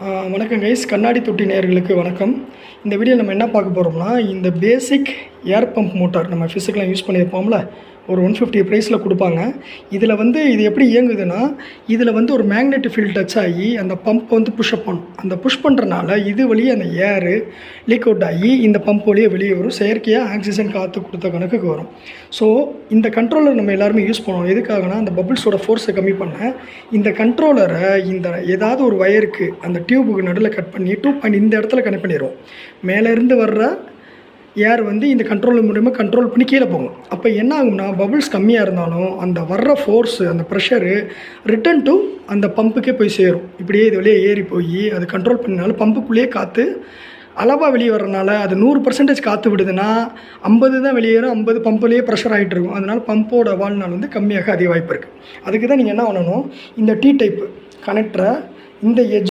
வணக்கம் கைஸ் கண்ணாடி தொட்டி நேயர்களுக்கு வணக்கம். இந்த வீடியோ நம்ம என்ன பார்க்க போகிறோம்னா இந்த பேசிக் ஏர் பம்ப் மோட்டார் நம்ம ஃபிசிக்கலாக யூஸ் பண்ணியிருப்போம்ல ஒரு ஒன் ஃபிஃப்டி ப்ரைஸில் கொடுப்பாங்க. இதில் வந்து இது எப்படி இயங்குதுன்னா இதில் வந்து ஒரு மேக்னெட் ஃபீல்ட் டச் ஆகி அந்த பம்ப் வந்து புஷ் அப் பண்ணும். அந்த புஷ் பண்ணுறனால இது வழியே அந்த ஏரு லீக் அவுட் ஆகி இந்த பம்ப் வழியே வெளியே வரும். செயற்கையாக ஆக்சிஜன் காற்று கொடுத்த கணக்குக்கு வரும். ஸோ இந்த கண்ட்ரோலர் நம்ம எல்லாருமே யூஸ் பண்ணுவோம். எதுக்காகனா அந்த பபிள்ஸோட ஃபோர்ஸை கம்மி பண்ண இந்த கண்ட்ரோலரை இந்த ஏதாவது ஒரு வயருக்கு அந்த டியூபுக்கு நடுவில் கட் பண்ணி டூ பாயிண்ட் இந்த இடத்துல கனெக்ட் பண்ணிடுவோம். மேலேருந்து வர்ற ஏர் வந்து இந்த கண்ட்ரோல் மூலிமா கண்ட்ரோல் பண்ணி கீழே போகும். அப்போ என்ன ஆகும்னா பபுள்ஸ் கம்மியாக இருந்தாலும் அந்த வர்ற ஃபோர்ஸு அந்த ப்ரெஷரு ரிட்டன் டு அந்த பம்புக்கே போய் சேரும். இப்படியே இது வழியே ஏறி போய் அது கண்ட்ரோல் பண்ணனால பம்புக்குள்ளேயே காற்று அளவாக வெளியே வரனால அது நூறு பர்சன்டேஜ் காற்று விடுதுன்னா ஐம்பது தான் வெளியேறும் ஐம்பது பம்புலேயே ப்ரெஷர் ஆகிட்டு இருக்கும். அதனால் பம்போட வாழ்நாள் வந்து கம்மியாக அதிக வாய்ப்பு இருக்குது அதுக்கு தான் நீங்கள் என்ன பண்ணணும்? இந்த டீ டைப்பு கனெக்டரை இந்த எஜ்